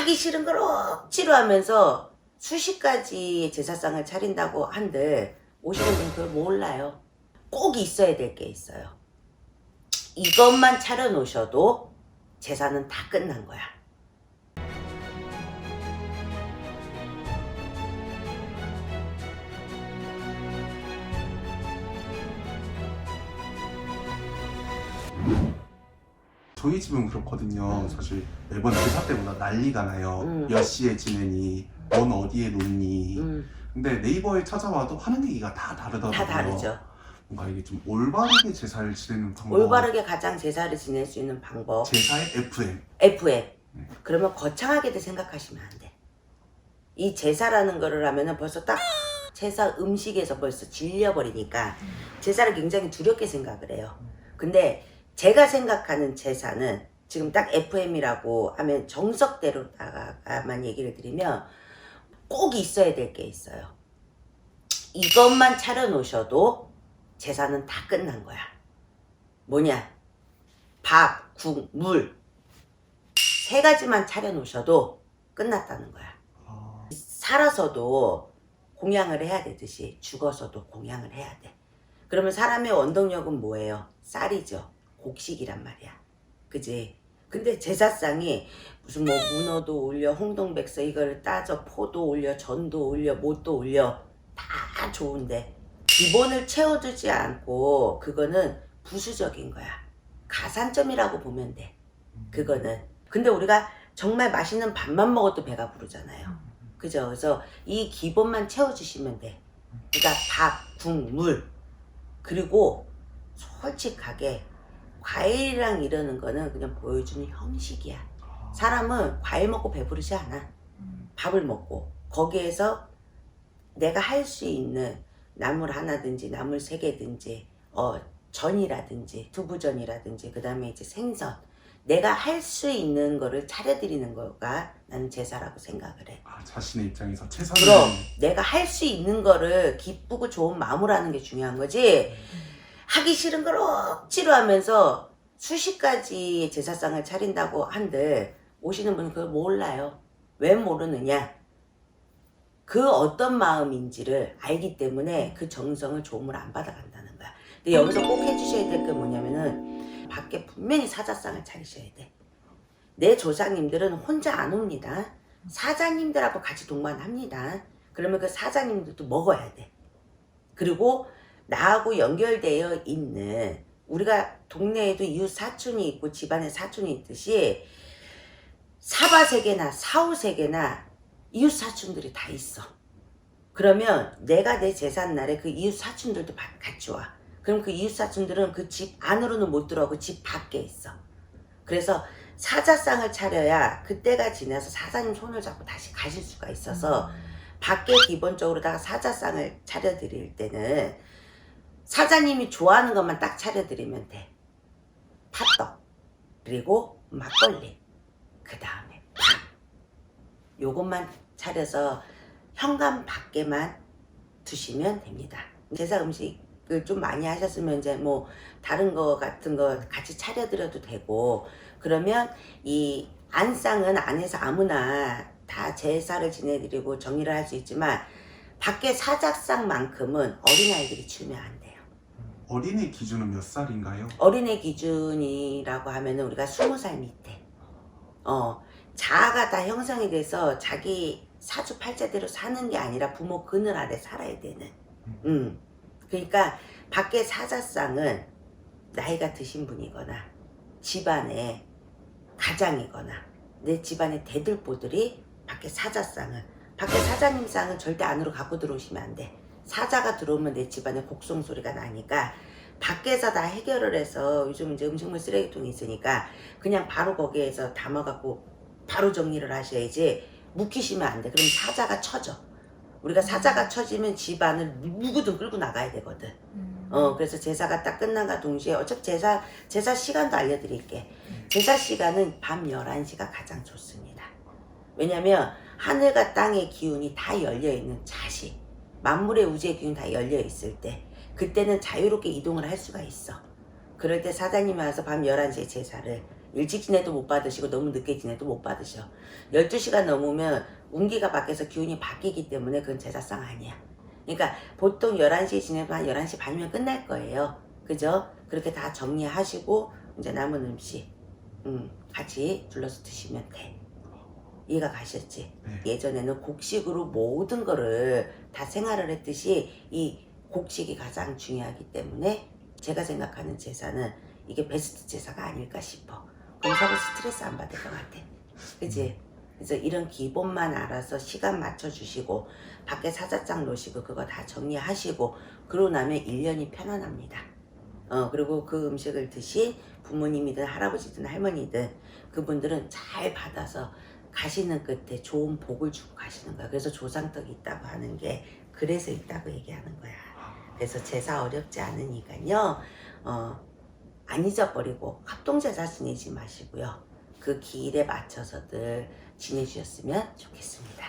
하기 싫은 걸 억지로 하면서 수십 가지의 제사상을 차린다고 한들 오시는 분 그걸 몰라요. 꼭 있어야 될 게 있어요. 이것만 차려놓으셔도 제사는 다 끝난 거야. 저희 집은 그렇거든요. 사실 매번 제사 때마다 난리가 나요. 음. 몇 시에 지내니, 넌 어디에 놓니. 음, 근데 네이버에 찾아와도 하는 얘기가 다 다르더라고요. 다 다르죠. 뭔가 이게 좀 올바르게 제사를 지내는 방법. 올바르게 가장 제사를 지낼 수 있는 방법. 제사의 FM. FM. 네. 그러면 거창하게 생각하시면 안 돼. 이 제사라는 거를 하면은 벌써 딱 제사 음식에서 벌써 질려버리니까 제사를 굉장히 두렵게 생각을 해요. 근데 제가 생각하는 제사는 지금 딱 FM이라고 하면 정석대로다가만 얘기를 드리면 꼭 있어야 될 게 있어요. 이것만 차려놓으셔도 제사는 다 끝난 거야. 뭐냐? 밥, 국, 물. 세 가지만 차려놓으셔도 끝났다는 거야. 아, 살아서도 공양을 해야 되듯이 죽어서도 공양을 해야 돼. 그러면 사람의 원동력은 뭐예요? 쌀이죠. 곡식이란 말이야. 그지? 근데 제사상이 무슨 뭐 문어도 올려, 홍동백서 이걸 따져, 포도 올려, 전도 올려, 못도 올려. 다 좋은데 기본을 채워주지 않고 그거는 부수적인 거야. 가산점이라고 보면 돼. 그거는. 근데 우리가 정말 맛있는 밥만 먹어도 배가 부르잖아요. 그죠? 그래서 이 기본만 채워주시면 돼. 그러니까 밥, 국, 물. 그리고 솔직하게 과일이랑 이러는 거는 그냥 보여주는 형식이야. 아, 사람은 과일 먹고 배부르지 않아. 밥을 먹고 거기에서 내가 할 수 있는 나물 하나든지 나물 세 개든지 어 전이라든지 두부전이라든지 그 다음에 이제 생선 내가 할 수 있는 거를 차려드리는 거가 나는 제사라고 생각을 해. 아, 자신의 입장에서 최선을 그럼 내가 할 수 있는 거를 기쁘고 좋은 마음으로 하는 게 중요한 거지. 하기 싫은 걸 억지로 하면서 수십 가지의 제사상을 차린다고 한들 오시는 분은 그걸 몰라요. 왜 모르느냐? 그 어떤 마음인지를 알기 때문에 그 정성을 조음을 안 받아간다는 거야. 근데 여기서 꼭 해주셔야 될 게 뭐냐면은 밖에 분명히 사자상을 차리셔야 돼. 내 조상님들은 혼자 안 옵니다. 사자님들하고 같이 동반합니다. 그러면 그 사자님들도 먹어야 돼. 그리고 나하고 연결되어 있는 우리가 동네에도 이웃 사촌이 있고 집안에 사촌이 있듯이 사바세계나 사후세계나 이웃 사촌들이 다 있어. 그러면 내가 내 제삿 날에 그 이웃 사촌들도 바- 같이 와. 그럼 그 이웃 사촌들은 그 집 안으로는 못 들어오고 집 밖에 있어. 그래서 사자상을 차려야 그때가 지나서 사장님 손을 잡고 다시 가실 수가 있어서 밖에 기본적으로다가 사자상을 차려드릴 때는 사장님이 좋아하는 것만 딱 차려드리면 돼. 팥떡 그리고 막걸리 그 다음에 밥 요것만 차려서 현관 밖에만 두시면 됩니다. 제사 음식을 좀 많이 하셨으면 이제 뭐 다른 거 같은 거 같이 차려드려도 되고 그러면 이 안상은 안에서 아무나 다 제사를 지내드리고 정리를 할 수 있지만 밖에 사작상만큼은 어린아이들이 치우면 안 돼요. 어린이 기준은 몇 살인가요? 어린애 기준이라고 하면은 우리가 스무 살 밑에 어 자아가 다 형성이 돼서 자기 사주 팔자대로 사는 게 아니라 부모 그늘 아래 살아야 되는 음 그러니까 밖에 사자상은 나이가 드신 분이거나 집안에 가장이거나 내 집안의 대들보들이 밖에 사자상을 밖에 사자님 상은 절대 안으로 갖고 들어오시면 안 돼. 사자가 들어오면 내 집안에 곡성 소리가 나니까 밖에서 다 해결을 해서 요즘 이제 음식물 쓰레기통이 있으니까 그냥 바로 거기에서 담아갖고 바로 정리를 하셔야지 묵히시면 안 돼. 그럼 사자가 쳐져. 우리가 사자가 쳐지면 집안을 누구든 끌고 나가야 되거든. 어, 그래서 제사가 딱 끝난과 동시에 어차피 제사, 제사 시간도 알려드릴게. 제사 시간은 밤 11시가 가장 좋습니다. 왜냐면 하늘과 땅의 기운이 다 열려있는 자시, 만물의 우주의 기운이 다 열려 있을 때, 그때는 자유롭게 이동을 할 수가 있어. 그럴 때 사장님이 와서 밤 11시에 제사를 일찍 지내도 못 받으시고 너무 늦게 지내도 못 받으셔. 12시간 넘으면 운기가 밖에서 기운이 바뀌기 때문에 그건 제사상 아니야. 그러니까 보통 11시에 지내면 한 11시 반이면 끝날 거예요. 그죠? 그렇게 다 정리하시고 이제 남은 음식 음, 같이 둘러서 드시면 돼. 이해가 가셨지? 네. 예전에는 곡식으로 모든 거를 다 생활을 했듯이 이 곡식이 가장 중요하기 때문에 제가 생각하는 제사는 이게 베스트 제사가 아닐까 싶어. 그럼 서로 스트레스 안 받을 것 같아. 그지? 그래서 이런 기본만 알아서 시간 맞춰주시고 밖에 사자장 놓으시고 그거 다 정리하시고 그러고 나면 1년이 편안합니다. 어, 그리고 그 음식을 드신 부모님이든 할아버지든 할머니든 그분들은 잘 받아서 가시는 끝에 좋은 복을 주고 가시는 거야. 그래서 조상떡이 있다고 하는 게 그래서 있다고 얘기하는 거야. 그래서 제사 어렵지 않으니까요. 어, 안 잊어버리고 합동제사 지내지 마시고요. 그 기일에 맞춰서들 지내주셨으면 좋겠습니다.